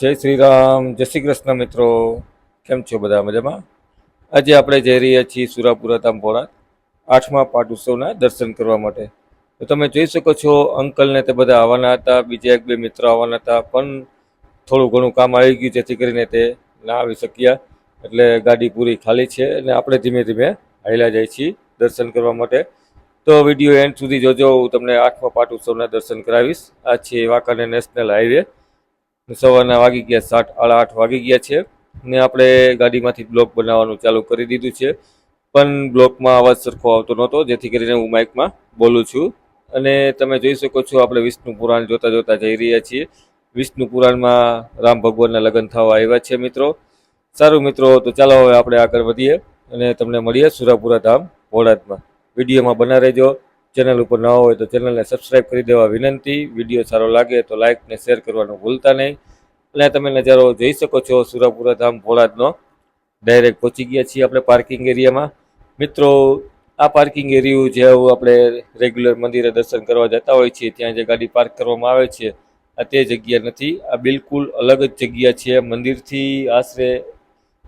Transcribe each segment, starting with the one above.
જય શ્રી રામ જય શ્રી કૃષ્ણ મિત્રો. કેમ છો બધા મજામાં? આજે આપણે જઈ રહ્યા છીએ સુરાપુરા તામપોળા આઠમા પાટ ઉત્સવના દર્શન કરવા માટે. તો તમે જોઈ શકો છો, અંકલને તે બધા આવવાના હતા, બીજા એક બે મિત્રો આવવાના હતા, પણ થોડું ઘણું કામ આવી ગયું, જેથી કરીને તે ના આવી શક્યા. એટલે ગાડી પૂરી ખાલી છે અને આપણે ધીમે ધીમે હાઈલા જાય છીએ દર્શન કરવા માટે. તો વીડિયો એન્ડ સુધી જોજો, હું તમને આઠમા પાઠ ઉત્સવના દર્શન કરાવીશ. આ છે વાંકાનેર નેશનલ હાઈવે. સવારના વાગી ગયા સાત આડા આઠ વાગી ગયા છે ને આપણે ગાડીમાંથી બ્લોક બનાવવાનું ચાલુ કરી દીધું છે. પણ બ્લોકમાં અવાજ સરખો આવતો નહોતો, જેથી કરીને હું માઇકમાં બોલું છું. અને તમે જોઈ શકો છો, આપણે વિષ્ણુ પુરાણ જોતા જોતા જઈ રહ્યા છીએ. વિષ્ણુ પુરાણમાં રામ ભગવાનના લગ્ન થવા આવ્યા છે મિત્રો. સારું મિત્રો, તો ચાલો હવે આપણે આગળ વધીએ અને તમને મળીએ સુરાપુરા ધામ ભોળાદમાં વિડીયોમાં બના રહેજો. ચેનલ ઉપર નવા હોય તો ચેનલને સબસ્ક્રાઇબ કરી દેવા વિનંતી. વીડિયો સારો લાગે તો લાઇક ને શેર કરવાનું ભૂલતા નહીં. અને તમે નજારો જોઈ શકો છો સુરાપુરા ધામ ભોળાદનો ડાયરેક્ટ પહોંચી ગયા છીએ આપણે પાર્કિંગ એરિયામાં મિત્રો, આ પાર્કિંગ એરિયું જેવું આપણે રેગ્યુલર મંદિરે દર્શન કરવા જતા હોય છીએ, ત્યાં જે ગાડી પાર્ક કરવામાં આવે છે, આ તે જગ્યા નથી. આ બિલકુલ અલગ જ જગ્યા છે. મંદિરથી આશરે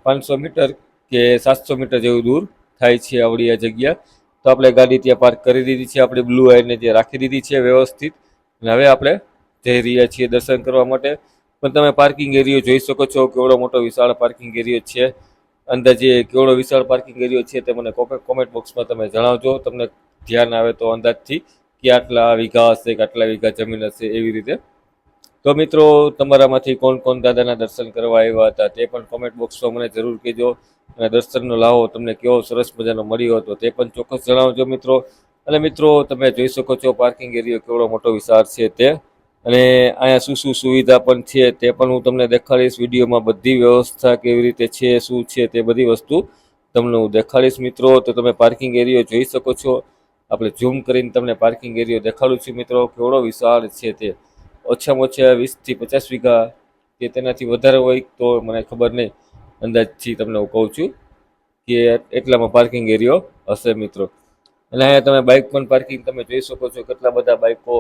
પાંચસો મીટર કે સાતસો મીટર જેવું દૂર થાય છે આવડી આ જગ્યા. તો આપણે ગાડી ત્યાં પાર્ક કરી દીધી છે, આપણે બ્લુ આઈને જે રાખી દીધી છે વ્યવસ્થિત. અને હવે આપણે જઈ રહ્યા છીએ દર્શન કરવા માટે. પણ તમે પાર્કિંગ એરિયો જોઈ શકો છો કેવડો મોટો વિશાળ પાર્કિંગ એરિયો છે. અંદાજે કેવડો વિશાળ પાર્કિંગ એરિયો છે તે મને કોમેન્ટ બોક્સમાં તમે જણાવજો. તમને ધ્યાન આવે તો અંદાજથી કે આટલા વીઘા હશે કે આટલા વીઘા જમીન હશે એવી રીતે તો મિત્રો, તમારામાંથી કોણ કોણ દાદાના દર્શન કરવા આવ્યા હતા તે પણ કોમેન્ટ બોક્સમાં મને જરૂર કહેજો. અને દર્શનનો લાવો, તમને કેવો સરસ મજાનો મળ્યો હતો તે પણ ચોક્કસ જણાવજો મિત્રો. અને મિત્રો, તમે જોઈ શકો છો પાર્કિંગ એરિયો કેવડો મોટો વિસ્તાર છે તે. અને અહીંયા શું શું સુવિધા પણ છે તે પણ હું તમને દેખાડીશ. વિડીયોમાં બધી વ્યવસ્થા કેવી રીતે છે, શું છે તે બધી વસ્તુ તમને હું દેખાડીશ મિત્રો. તો તમે પાર્કિંગ એરિયો જોઈ શકો છો. આપણે ઝૂમ કરીને તમને પાર્કિંગ એરિયો દેખાડું છું મિત્રો. કેવડો વિશાળ છે તે. ઓછામાં ઓછા વીસથી પચાસ વીઘા કે તેનાથી વધારે હોય તો મને ખબર નહીં. અંદાજથી તમને હું કહું છું કે એટલામાં પાર્કિંગ એરિયો હશે મિત્રો. અને અહીંયા તમે બાઇક પણ પાર્કિંગ તમે જોઈ શકો છો કેટલા બધા બાઇકો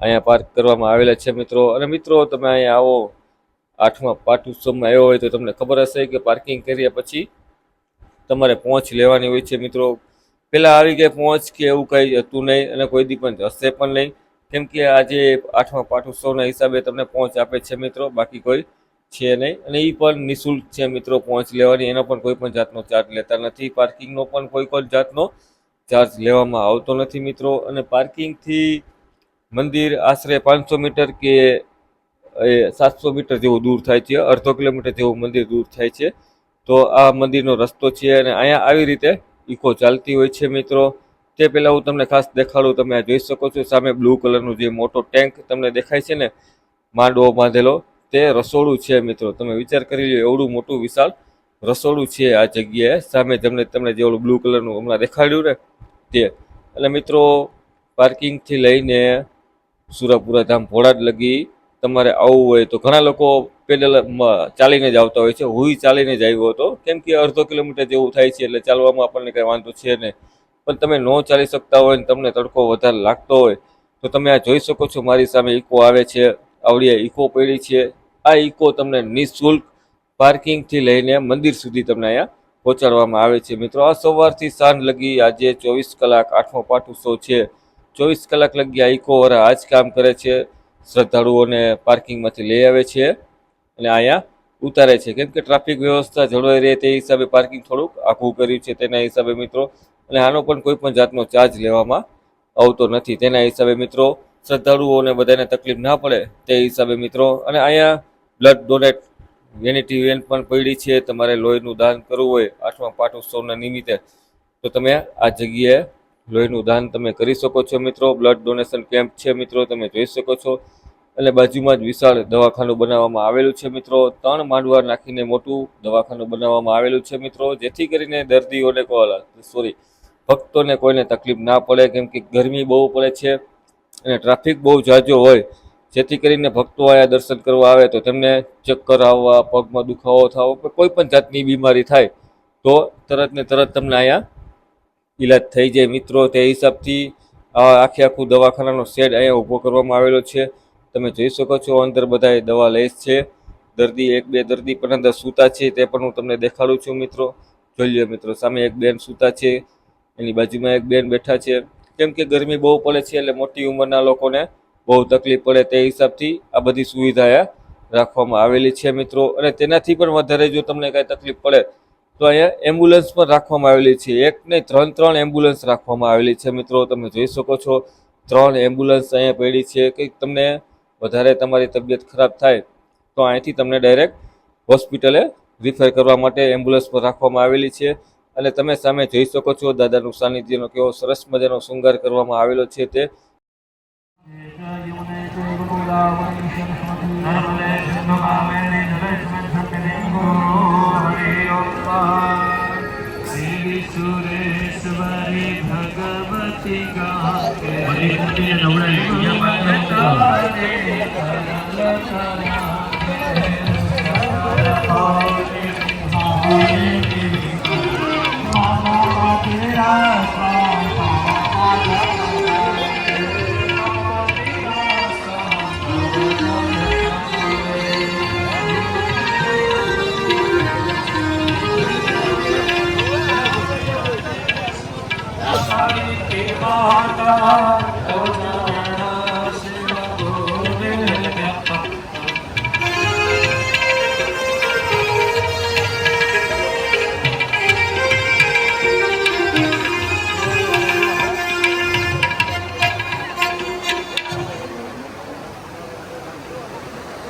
અહીંયા પાર્ક કરવામાં આવેલા છે મિત્રો. અને મિત્રો, તમે અહીંયા આવો, આઠમા પાઠ ઉત્સવમાં આવ્યો હોય તો તમને ખબર હશે કે પાર્કિંગ કર્યા પછી તમારે પહોંચ લેવાની હોય છે મિત્રો. પહેલાં આવી ગઈ પહોંચ કે એવું કંઈ હતું નહીં અને કોઈ દી પણ હશે પણ નહીં. કેમ કે આજે આઠમા પાઠ ઉત્સવના હિસાબે તમને પહોંચ આપે છે મિત્રો, બાકી કોઈ છે નહીં. અને એ પણ નિઃશુલ્ક છે મિત્રો, પહોંચ લેવાની. એનો પણ કોઈ પણ જાતનો ચાર્જ લેતા નથી. પાર્કિંગનો પણ કોઈ પણ જાતનો ચાર્જ લેવામાં આવતો નથી મિત્રો. અને પાર્કિંગથી મંદિર આશરે પાંચસો મીટર કે સાતસો મીટર જેવું દૂર થાય છે. અડધો કિલોમીટર જેવું મંદિર દૂર થાય છે. તો આ મંદિરનો રસ્તો છે અને અહીંયા આવી રીતે ઇકો ચાલતી હોય છે મિત્રો. તે પહેલાં હું તમને ખાસ દેખાડું, તમે આ જોઈ શકો છો. સામે બ્લુ કલરનું જે મોટો ટેન્ક તમને દેખાય છે ને, માંડવો બાંધેલો, તે રસોડું છે મિત્રો. તમે વિચાર કરી લો એવડું મોટું વિશાળ રસોડું છે આ જગ્યાએ. સામે તમને તમને જેવડું બ્લુ કલરનું હમણાં દેખાડ્યું ને, તે. એટલે મિત્રો, પાર્કિંગથી લઈને સુરાપુરા ધામ ભોળાડ લગી તમારે આવવું હોય તો ઘણા લોકો પેદલ ચાલીને જ આવતા હોય છે. હું ચાલીને જ આવ્યો હતો. કેમ કે અડધો કિલોમીટર જેવું થાય છે, એટલે ચાલવામાં આપણને કંઈ વાંધો છે નહીં. પણ તમે ન ચાલી શકતા હોય ને તમને તડકો વધારે લાગતો હોય, તો તમે આ જોઈ શકો છો મારી સામે ઇકો આવે છે, આવડી આ ઇકો પડી છે. આ ઇકો તમને નિઃશુલ્ક પાર્કિંગથી લઈને મંદિર સુધી તમને અહીંયા પહોંચાડવામાં આવે છે. મિત્રો, આ સવારથી સાંજ લગી આજે ચોવીસ કલાક આઠમો પાઠ ઉત્સવ છે. ચોવીસ કલાક લગી આ ઇકો વાળા આ જ કામ કરે છે, શ્રદ્ધાળુઓને પાર્કિંગમાંથી લઈ આવે છે અને અહીંયા ઉતારે છે. કેમ કે ટ્રાફિક વ્યવસ્થા જળવાઈ રહે તે હિસાબે પાર્કિંગ થોડુંક આખું કર્યું છે તેના હિસાબે મિત્રો અને આનો પણ કોઈ પણ જાતનો ચાર્જ લેવામાં આવતો નથી. તેના હિસાબે મિત્રો શ્રદ્ધાળુઓને બધાને તકલીફ ના પડે તે હિસાબે મિત્રો. અને અહીંયા બ્લડ ડોનેટ વેનિટી વેન પણ પડી છે. તમારે લોહીનું દાન કરવું હોય, આઠમા પાઠ ઉત્સવના નિમિત્તે, તો તમે આ જગ્યાએ લોહીનું દાન તમે કરી શકો છો મિત્રો. બ્લડ ડોનેશન કેમ્પ છે મિત્રો, તમે જોઈ શકો છો. અને બાજુમાં જ વિશાળ દવાખાનું બનાવવામાં આવેલું છે મિત્રો. ત્રણ માંડવા નાખીને મોટું દવાખાનું બનાવવામાં આવેલું છે મિત્રો, જેથી કરીને દર્દીઓને સોરી ભક્તોને કોઈને તકલીફ ના પડે, કેમ કે ગરમી બહુ પડે છે અને ટ્રાફિક બહુ ઝાઝો હોય. જેથી કરીને ભક્તો અહીંયા દર્શન કરવા આવે તો તેમને ચક્કર આવવા, પગમાં દુખાવો થવો, કે કોઈ પણ જાતની બીમારી થાય, તો તરત ને તરત તમને અહીંયા ઈલાજ થઈ જાય. મિત્રો, તે હિસાબથી આખે આખું દવાખાનાનો શેડ અહીંયા ઊભો કરવામાં આવેલો છે. તમે જોઈ શકો છો, અંદર બધા દવા લે છે. દર્દી, એક બે દર્દી પણ અંદર સૂતા છે, તે પણ હું તમને દેખાડું છું, મિત્રો. જોઈ લો મિત્રો, સામે એક બેન સૂતા છે. એની બાજુમાં એક બેન બેઠા છે. કેમ કે ગરમી બહુ પડે છે એટલે મોટી ઉંમરના લોકોને બહુ તકલીફ પડે તે હિસાબથી આ બધી સુવિધા રાખવામાં આવેલી છે મિત્રો. અને તેનાથી પણ વધારે જો તમને કાંઈ તકલીફ પડે તો અહીંયા એમ્બ્યુલન્સ પણ રાખવામાં આવેલી છે. એક નહીં, ત્રણ ત્રણ એમ્બ્યુલન્સ રાખવામાં આવેલી છે મિત્રો. તમે જોઈ શકો છો, ત્રણ એમ્બ્યુલન્સ અહીંયા પડી છે. કે તમને વધારે તમારી તબિયત ખરાબ થાય તો અહીંથી તમને ડાયરેક્ટ હોસ્પિટલે રિફર કરવા માટે એમ્બ્યુલન્સ પણ રાખવામાં આવેલી છે. અને તમે સામે જોઈ શકો છો, દાદાનું સાનિધ્યનો કેવો સરસ મજાનો શૃંગાર કરવામાં આવેલો છે તે. ભગવતી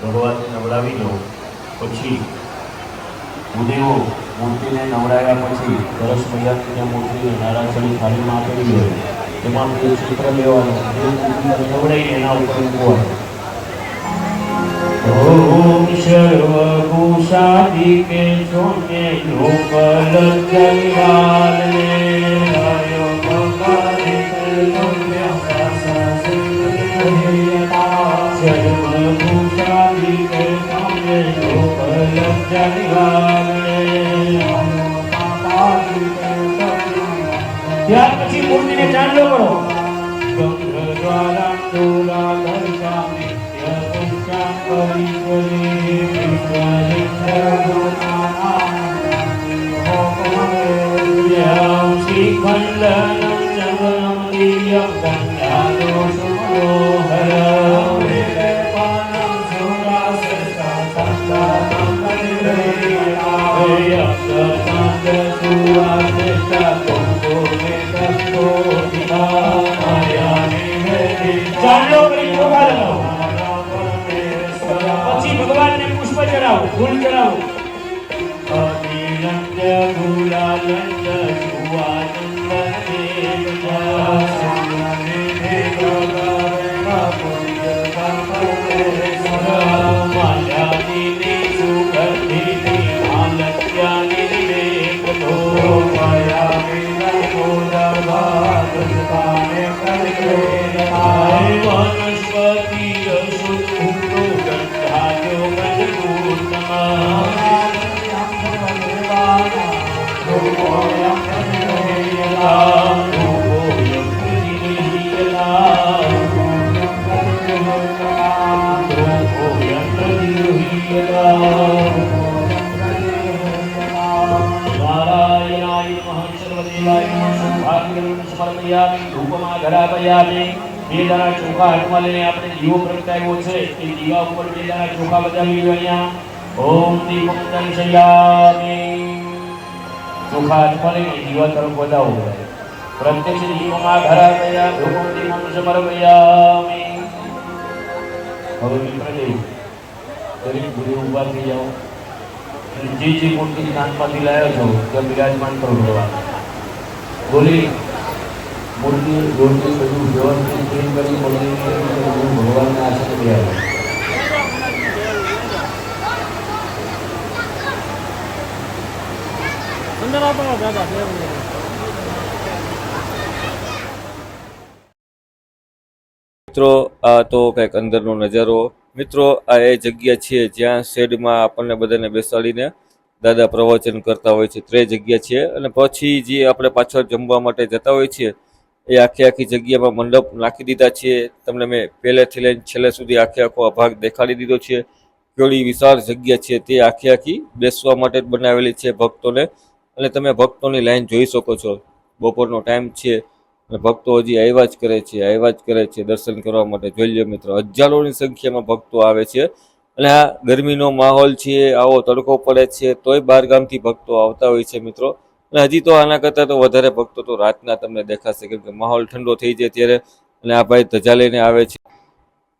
ભગવાનને નવડાવી લો પછી ભૂદેવો મૂર્તિને નવડાવ્યા પછી દરસ મૈયાની મૂર્તિને નારાયણની થાળીમાં આપેલી હોય તેમાં બે ચિત્ર લેવાનું નવડાવીને એના ઉપર મૂકવાનું ઓમ સર્વભૂષાદિકે ચોને લોકલજ્જલાલને આયો ભગવાનિકે તુમ્ય સર્વભૂષાદિકે ચોને લોકલજ્જલાલને ત્યાર પછી મૂર્તિને ચાંદલો કરો. ચાંદલો વનસ્પતિ રસુદ્ભુતો ગંધાજો નારાયણાય નમઃ સર્વદેવાય નમઃ સૌભાગ્યમ સમર્પયામિ ધૂપમાં ધરાપયામિ બે દાણા ચોખા હાથમાં લઈને આપણે દીવો પ્રગટાવ્યો છે. એ દીવા ઉપર બે દાણા ચોખા બજાવી લો અહીંયા. ઓમ દીપમ દર્શયામિ ચોખા હાથમાં લઈને દીવા તરફ વધાવો પ્રત્યક્ષ દીપમાં ધરાપયા ધૂપમ દીપમ સમર્પયામિ હવે મિત્રદેવ દરેક ગુરુ ઊભા થઈ જાઓ. અને જે જે મૂર્તિ કાનમાંથી લાવ્યો છો, ત્યાં બિરાજમાન કરો ભગવાન. બોલી. મૂર્તિ મૂર્તિ બધું વ્યવસ્થિત ક્લીન કરી બધું ભગવાનના આસને બિરાજો અંદર આપો દાદા બે મિનિટ મિત્રો, આ તો કંઈક અંદરનો નજારો. મિત્રો, આ એ જગ્યા છે જ્યાં શેડમાં આપણને બધાને બેસાડીને દાદા પ્રવચન કરતા હોય છે. તે જગ્યા છે અને પછી જે આપણે પાછળ જમવા માટે જતા હોય છે એ આખી આખી જગ્યામાં મંડપ નાખી દીધા છે. તમને મેં પહેલેથી લઈને છેલ્લે સુધી આખે આખો આ ભાગ દેખાડી દીધો છે. કેવડી વિશાળ જગ્યા છે તે આખી આખી બેસવા માટે બનાવેલી છે ભક્તોને. અને તમે ભક્તોની લાઈન જોઈ શકો છો. બપોરનો ટાઈમ છે અને ભક્તો હજી આવ્યા જ કરે છે, આવ્યા જ કરે છે દર્શન કરવા માટે. જોઈ લો મિત્રો, હજારોની સંખ્યામાં ભક્તો આવે છે. અને આ ગરમીનો માહોલ છે, આવો તડકો પડે છે, તોય બહારગામથી ભક્તો આવતા હોય છે મિત્રો. અને હજી તો આના કરતાં તો વધારે ભક્તો તો રાતના તમને દેખાશે, કેમ કે માહોલ ઠંડો થઈ જાય ત્યારે. અને આ ભાઈ ધજા લઈને આવે છે.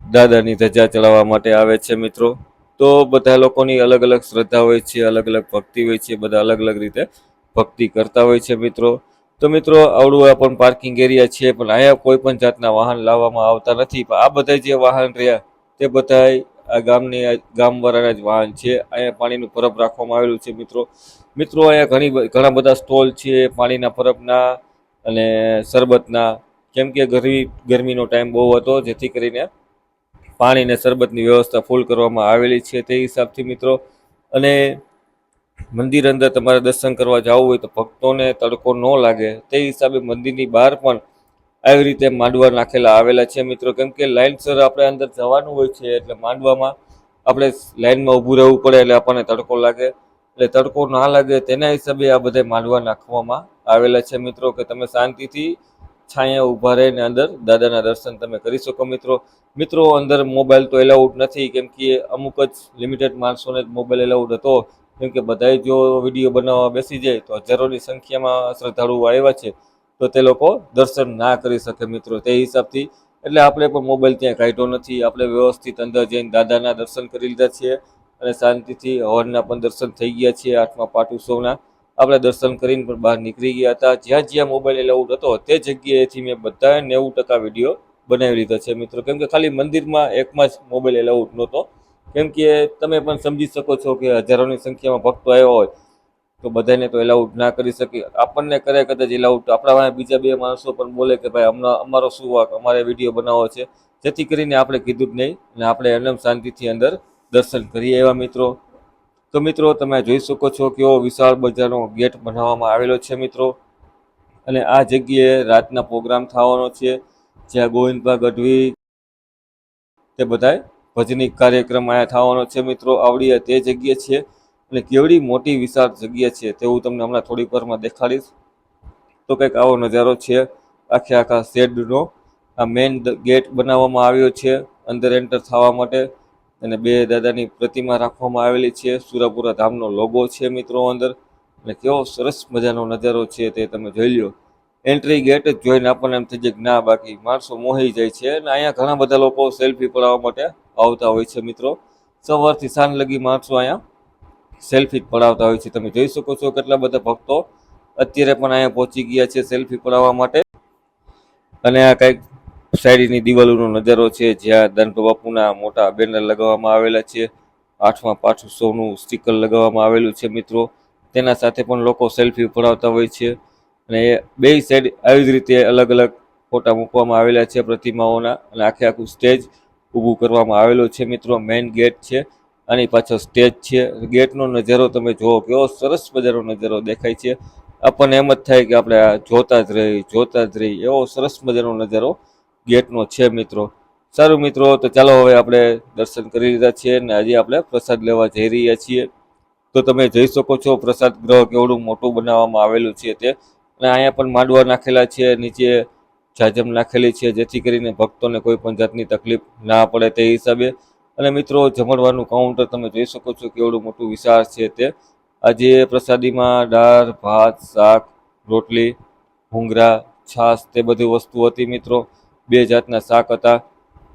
દાદાની ધજા ચડાવવા માટે આવે છે મિત્રો. તો બધા લોકોની અલગ અલગ શ્રદ્ધા હોય છે, અલગ અલગ ભક્તિ હોય છે, બધા અલગ અલગ રીતે ભક્તિ કરતા હોય છે મિત્રો. તો મિત્રો, આવડું આ પણ પાર્કિંગ એરિયા છે, પણ અહીંયા કોઈ પણ જાતના વાહન લાવવામાં આવતા નથી. પણ આ બધા જે વાહન રહ્યા, તે બધા આ ગામની, ગામવાળાના જ વાહન છે. અહીંયા પાણીનું પરબ રાખવામાં આવેલું છે મિત્રો. મિત્રો, અહીંયા ઘણી ઘણા બધા સ્ટોલ છે, પાણીના પરબના અને શરબતના. કેમ કે ગરમી, ગરમીનો ટાઈમ બહુ હતો, જેથી કરીને પાણી અને શરબતની વ્યવસ્થા ફૂલ કરવામાં આવેલી છે તે હિસાબથી મિત્રો. અને મંદિર અંદર તમારે દર્શન કરવા જવું હોય તો ભક્તોને તડકો ન લાગે. તે હિસાબે મંદિરની બહાર પણ આવી રીતે માંડવા નાખેલા આવેલા છે મિત્રો. કેમ કે લાઇનસર આપણે અંદર જવાનું હોય છે, એટલે માંડવામાં આપણે લાઇનમાં ઊભું રહેવું પડે, એટલે આપણને તડકો લાગે. એટલે તડકો ના લાગે તેના હિસાબે આ બધા માંડવા નાખવામાં આવેલા છે. મિત્રો, કે તમે શાંતિથી છાંયા ઊભા રહીને અંદર દાદાના દર્શન તમે કરી શકો મિત્રો. મિત્રો, અંદર મોબાઈલ તો એલાઉડ નથી, કેમ કે અમુક જ લિમિટેડ માણસોને જ મોબાઈલ એલાઉડ હતો. કેમ કે બધાય જો વીડિયો બનાવવા બેસી જાય તો હજારોની સંખ્યામાં શ્રદ્ધાળુઓ આવ્યા છે તો તે લોકો દર્શન ના કરી શકે મિત્રો તે હિસાબથી. એટલે આપણે પણ મોબાઈલ ત્યાં કાઢ્યો નથી. આપણે વ્યવસ્થિત અંદર જઈને દાદાના દર્શન કરી લીધા છે અને શાંતિથી હવનના પણ દર્શન થઈ ગયા છે આઠમા પાઠ ઉત્સવના. આપણે દર્શન કરીને પણ બહાર નીકળી ગયા હતા. જ્યાં જ્યાં મોબાઈલ એલાઉડ હતો તે જગ્યાએથી મેં બધાએ નેવું ટકા વીડિયો બનાવી લીધા છે મિત્રો. કેમ કે ખાલી મંદિરમાં એકમાં જ મોબાઈલ એલાઉડ નહોતો. કેમ કે તમે પણ સમજી શકો છો કે હજારોની સંખ્યામાં ભક્તો આવ્યા હોય તો બધાને તો એલાઉડ ના કરી શકે. આપણને કરે કદાચ એલાઉડ આપણા બીજા બે માણસો પણ બોલે કે ભાઈ, હમણાં અમારો શું વાક? અમારે વીડિયો બનાવવો છે. જેથી કરીને આપણે કીધું જ નહીં અને આપણે એમ શાંતિથી અંદર દર્શન કરીએ એવા મિત્રો. તો મિત્રો, તમે જોઈ શકો છો કેવો વિશાળ બજારનો ગેટ બનાવવામાં આવેલો છે મિત્રો. અને આ જગ્યાએ રાતના પ્રોગ્રામ થવાનો છે. જ્યાં ગોવિંદભા ગઢવી તે બધાય ભજનિક કાર્યક્રમ અહીંયા થવાનો છે મિત્રો. આવડી તે જગ્યા છે. અને કેવડી મોટી વિશાળ જગ્યા છે તે હું તમને હમણાં થોડીક વારમાં દેખાડીશ. તો કંઈક આવો નજારો છે. આખે આખા શેડનો આ મેઇન ગેટ બનાવવામાં આવ્યો છે. અંદર એન્ટર થવા માટે. અને બે દાદાની પ્રતિમા રાખવામાં આવેલી છે. સુરાપુરા ધામનો લોગો છે મિત્રો અંદર. અને કેવો સરસ મજાનો નજારો છે તે તમે જોઈ લ્યો. એન્ટ્રી ગેટ જ જોઈને આપણને એમ થઈ જાય ના, બાકી માણસો મોહી જાય છે. અને અહીંયા ઘણા બધા લોકો સેલ્ફી પડાવવા માટે આવતા હોય છે મિત્રો. સવારથી સાંજ લગી માણસો અહીંયા સેલ્ફી પડાવતા હોય છે. તમે જોઈ શકો છો કેટલા બધા ભક્તો અત્યારે પણ અહીંયા પહોંચી ગયા છે સેલ્ફી પડાવવા માટે. અને આ કંઈક સાઈડની દિવાલોનો નજારો છે, જ્યાં દાનભા બાપુના મોટા બેનર લગાવવામાં આવેલા છે. આઠમા પાછું સોનું સ્ટીકર લગાવવામાં આવેલું છે મિત્રો. તેના સાથે પણ લોકો સેલ્ફી પડાવતા હોય છે. અને બે સાઈડ આવી જ રીતે અલગ અલગ ફોટા મૂકવામાં આવેલા છે પ્રતિમાઓના અને આખે આખું સ્ટેજ ઊભું કરવામાં આવેલું છે મિત્રો. મેઇન ગેટ છે, આની પાછળ સ્ટેજ છે. ગેટનો નજારો તમે જુઓ કેવો સરસ મજાનો નજારો દેખાય છે. આપણને એમ જ થાય કે આપણે જોતા જ રહી જોતા જ રહી એવો સરસ મજાનો નજારો ગેટનો છે મિત્રો. સારું મિત્રો, તો ચાલો હવે આપણે દર્શન કરી લીધા છીએ અને આજે આપણે પ્રસાદ લેવા જઈ રહ્યા છીએ. તો તમે જોઈ શકો છો પ્રસાદ ગ્રહ કેવડું મોટું બનાવવામાં આવેલું છે તે. અને અહીંયા પણ માંડવા નાખેલા છે, નીચે જાજમ નાખેલી છે, જેથી કરીને ભક્તોને કોઈ પણ જાતની તકલીફ ના પડે તે હિસાબે. અને મિત્રો જમણવાનું કાઉન્ટર તમે જોઈ શકો છો કેવડું મોટું વિશાળ છે તે. આજે પ્રસાદીમાં દાળ, ભાત, શાક, રોટલી ભૂંગરા છાશ તે બધી વસ્તુ હતી મિત્રો. બે જાતના શાક હતા.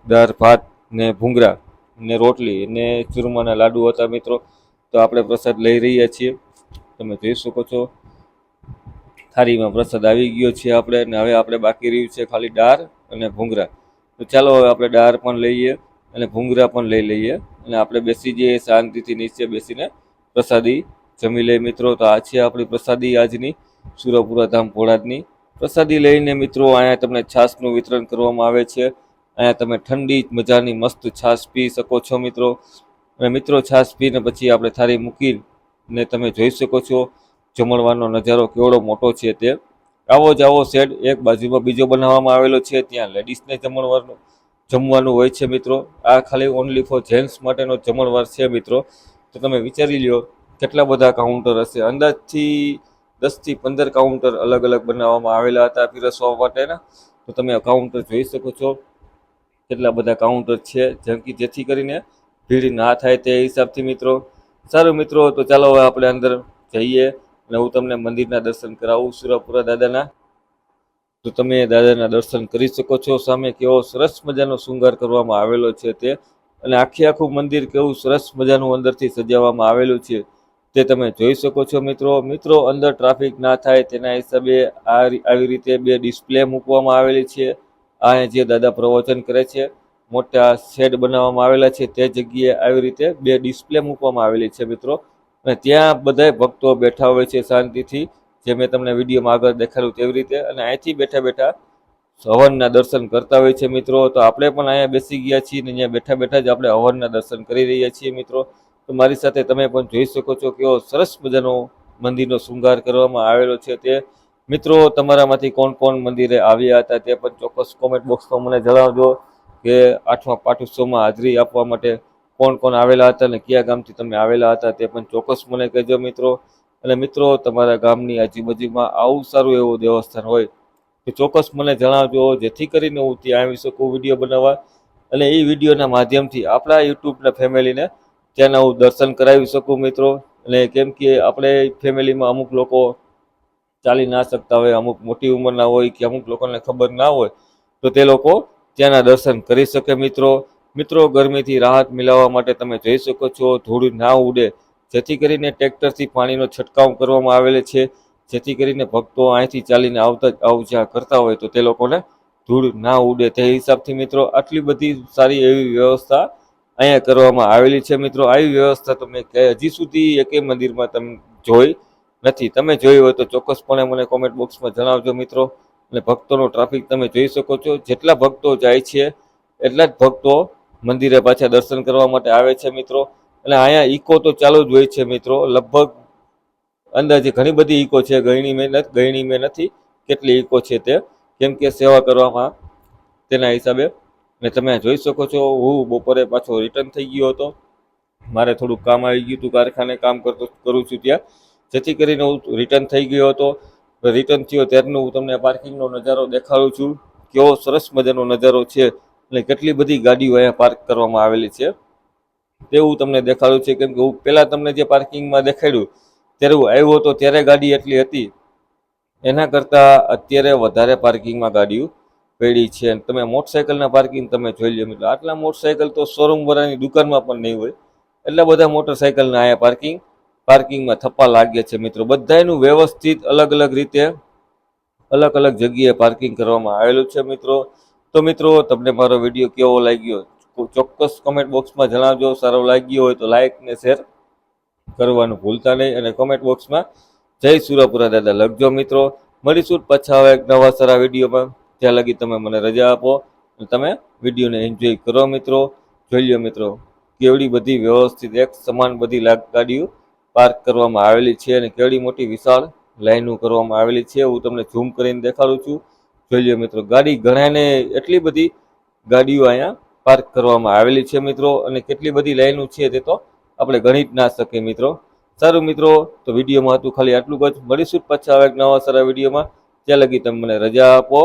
દાળ, ભાત ને ભૂંગળા ને રોટલી ને ચૂરમાના લાડુ હતા મિત્રો. તો આપણે પ્રસાદ લઈ રહ્યા છીએ. તમે જોઈ શકો છો. થાળીમાં પ્રસાદ આવી ગયો છે આપણે અને હવે આપણે બાકી રહ્યું છે ખાલી દાળ અને ભૂંગળા. તો ચાલો હવે આપણે દાળ પણ લઈએ અને ભૂંગરા પણ લઈ લઈએ અને આપણે બેસી જઈએ શાંતિથી નીચે બેસીને પ્રસાદી જમી લઈએ મિત્રો. તો આ છે આપણી પ્રસાદી આજની સુરપુરા ધામ ભોળાદની પ્રસાદી લઈને મિત્રો, અહીંયા તમને છાશનું વિતરણ કરવામાં આવે છે. અહીંયા તમે ઠંડી મજાની મસ્ત છાશ પી શકો છો મિત્રો. અને મિત્રો, છાશ પીને પછી આપણે થાળી મૂકીને તમે જોઈ શકો છો. જમણવાનો નજારો કેવડો મોટો છે તે. આવો જ આવો શેડ એક બાજુમાં બીજો બનાવવામાં આવેલો છે. ત્યાં લેડીઝને જમણવારનો જમવાનું હોય છે મિત્રો. આ ખાલી ઓનલી ફોર જેન્ટ્સ માટેનો જમણવાર છે મિત્રો. તો તમે વિચારી લ્યો, કેટલા બધા કાઉન્ટર હશે? અંદાજથી દસથી પંદર કાઉન્ટર અલગ અલગ બનાવવામાં આવેલા હતા પીરસવા માટેના તો તમે કાઉન્ટર જોઈ શકો છો. કેટલા બધા કાઉન્ટર છે જેમ કે જેથી કરીને ભીડ ના થાય તે હિસાબથી મિત્રો. સારું મિત્રો, તો ચાલો હવે આપણે અંદર જઈએ અને હું તમને મંદિરના દર્શન કરાવું સુરાપુરા દાદાના. તો તમે દાદાના દર્શન કરી શકો છો. સામે કેવો સરસ મજાનો શૃંગાર કરવામાં આવેલો છે તે. અને આખે આખું મંદિર કેવું સરસ મજાનું અંદરથી સજાવવામાં આવેલું છે. તે તમે જોઈ શકો છો મિત્રો મિત્રો અંદર ટ્રાફિક ના થાય તેના હિસાબે આ આવી રીતે બે ડિસ્પ્લે મૂકવામાં આવેલી છે. આ જે દાદા પ્રવચન કરે છે, મોટા શેડ બનાવવામાં આવેલા છે, તે જગ્યાએ આવી રીતે બે ડિસ્પ્લે મૂકવામાં આવેલી છે મિત્રો. અને ત્યાં બધાય ભક્તો બેઠા હોય છે શાંતિથી, જે મેં તમને વિડીયોમાં આગળ દેખાડ્યું તેવી રીતે. અને અહીંથી બેઠા બેઠા હવનના દર્શન કરતા હોય છે મિત્રો. તો આપણે પણ અહીંયા બેસી ગયા છીએ અને અહીંયા બેઠા બેઠા જ આપણે હવનના દર્શન કરી રહ્યા છીએ મિત્રો. તો મારી સાથે તમે પણ જોઈ શકો છો કેવો સરસ મજાનો મંદિરનો શૃંગાર કરવામાં આવેલો છે. તે મિત્રો તમારામાંથી કોણ કોણ મંદિરે આવ્યા હતા તે પણ ચોક્કસ કોમેન્ટ બોક્સમાં મને જણાવજો કે આઠમા પાઠોત્સવમાં હાજરી આપવા માટે કોણ કોણ આવેલા હતા અને કયા ગામથી તમે આવેલા હતા તે પણ ચોક્કસ મને કહેજો મિત્રો. અને મિત્રો, તમારા ગામની આજુબાજુમાં આવું સારું એવું દેવસ્થાન હોય તો ચોક્કસ મને જણાવજો, જેથી કરીને હું ત્યાં આવી શકું વીડિયો બનાવવા. અને એ વિડીયોના માધ્યમથી આપણા યુટ્યુબના ફેમિલીને ત્યાંના હું દર્શન કરાવી શકું મિત્રો? અને કેમ કે આપણે ફેમિલીમાં અમુક લોકો ચાલી ના શકતા હોય, અમુક મોટી ઉંમરના હોય કે અમુક લોકોને ખબર ના હોય, તો તે લોકો ત્યાંના દર્શન કરી શકે મિત્રો. મિત્રો, ગરમીથી રાહત મેળવવા માટે તમે જોઈ શકો છો. ધૂળ ના ઉડે. જેથી કરીને ટ્રેક્ટરથી પાણીનો છંટકાવ કરવામાં આવેલો છે. જેથી કરીને ભક્તો અહીંથી ચાલીને આવતા આવ જ્યાં કરતા હોય તો તે લોકોને ધૂળ ના ઉડે. તે હિસાબથી મિત્રો, આટલી બધી સારી એવી વ્યવસ્થા અહીંયા કરવામાં આવેલી છે. મિત્રો, આવી વ્યવસ્થા તમે હજી સુધી એકેય મંદિરમાં તમે જોઈ નથી. તમે જોઈ હોય તો ચોક્કસપણે મને કોમેન્ટ બોક્સમાં જણાવજો મિત્રો. અને ભક્તોનો ટ્રાફિક તમે જોઈ શકો છો. જેટલા ભક્તો જાય છે, એટલા જ ભક્તો મંદિરે પાછા દર્શન કરવા માટે આવે છે મિત્રો. અને અહીંયા ઈકો તો ચાલુ જ હોય છે મિત્રો. લગભગ અંદાજે ઘણી બધી ઈકો છે. ગયણી મેં ગયણી મેં નથી. કેટલી ઈકો છે તે? કેમ કે સેવા કરવામાં તેના હિસાબે ને તમે જોઈ શકો છો, હું બપોરે પાછો રિટર્ન થઈ ગયો હતો. મારે થોડુંક કામ આવી ગયું હતું, કારખાને કામ કરતો, કરું છું ત્યાં. જેથી કરીને હું રિટર્ન થઈ ગયો હતો. રિટર્ન થયો ત્યારનું હું તમને પાર્કિંગનો નજારો દેખાડું છું. કેવો સરસ મજાનો નજારો છે અને કેટલી બધી ગાડીઓ અહીંયા પાર્ક કરવામાં આવેલી છે. તે હું તમને દેખાડું છે. કેમ કે હું પહેલાં તમને જે પાર્કિંગમાં દેખાડ્યું, ત્યારે હું આવ્યો હતો, ત્યારે ગાડી એટલી હતી. એના કરતાં અત્યારે વધારે પાર્કિંગમાં ગાડીઓ પડી છે અને તમે મોટરસાઇકલના પાર્કિંગ તમે જોઈ લો મિત્રો. આટલા મોટરસાઇકલ તો શોરૂમવાળાની દુકાનમાં પણ નહીં હોય. એટલા બધા મોટરસાઇકલના અહીંયા પાર્કિંગ પાર્કિંગમાં થપ્પા લાગ્યા છે મિત્રો. બધાયનું વ્યવસ્થિત અલગ અલગ રીતે અલગ અલગ જગ્યાએ પાર્કિંગ કરવામાં આવેલું છે મિત્રો. તો મિત્રો, તમને મારો વીડિયો કેવો લાગ્યો? ચોક્કસ કોમેન્ટ બોક્સમાં જણાવજો. સારો લાગ્યો હોય તો લાઇક ને શેર કરવાનું ભૂલતા નહીં. અને કોમેન્ટ બોક્સમાં જય સુરાપુરા દાદા લખજો મિત્રો. મળીશું પાછા એક નવા સારા વિડીયોમાં. ત્યાં લગી તમે મને રજા આપો અને તમે વિડીયોને એન્જોય કરો મિત્રો. જોઈ લો મિત્રો, કેવડી બધી વ્યવસ્થિત એક સમાન બધી ગાડીઓ પાર્ક કરવામાં આવેલી છે અને કેવડી મોટી વિશાળ લાઈનો કરવામાં આવેલી છે હું તમને ઝૂમ કરીને દેખાડું છું. જોઈ લો મિત્રો, ગાડી ઘણાને એટલી બધી ગાડીઓ અહીંયા પાર્ક કરવામાં આવેલી છે મિત્રો અને કેટલી બધી લાઈનો છે તે તો આપણે ગણી જ ના શકીએ મિત્રો. સારું મિત્રો, તો વિડીયોમાં હતું ખાલી આટલું જ. મળીશું પાછા એક નવા સારા વિડીયોમાં. ત્યાં લગી તમે મને રજા આપો.